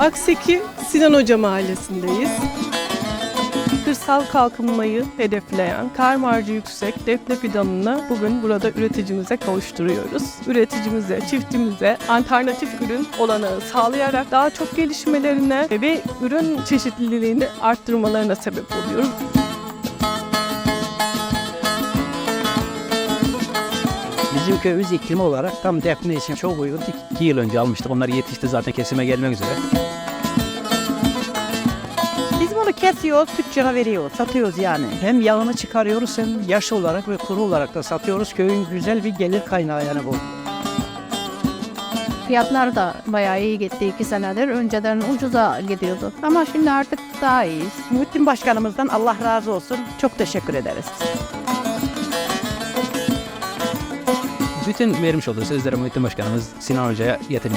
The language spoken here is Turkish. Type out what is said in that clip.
Akseki Sinan Hoca Mahallesi'ndeyiz. Kırsal kalkınmayı hedefleyen kar yüksek defne fidanını bugün burada üreticimize kavuşturuyoruz. Üreticimize, çiftçimize alternatif ürün olanağı sağlayarak daha çok gelişmelerine ve ürün çeşitliliğini arttırmalarına sebep oluyoruz. Bizim köyümüz iklim olarak tam defne için çok uygun. İki yıl önce almıştık. Onlar yetişti zaten kesime gelmek üzere. Bunu kesiyoruz, tüccara veriyoruz, satıyoruz yani. Hem yağını çıkarıyoruz hem yaş olarak ve kuru olarak da satıyoruz. Köyün güzel bir gelir kaynağı yani bu. Fiyatlar da bayağı iyi gitti iki senedir. Önceden ucuza gidiyordu. Ama şimdi artık daha iyiyiz. Muhittin Başkanımızdan Allah razı olsun. Çok teşekkür ederiz. Bütün vermiş olduğu sözleri Muhittin Başkanımız Sinan Hoca'ya getirdi.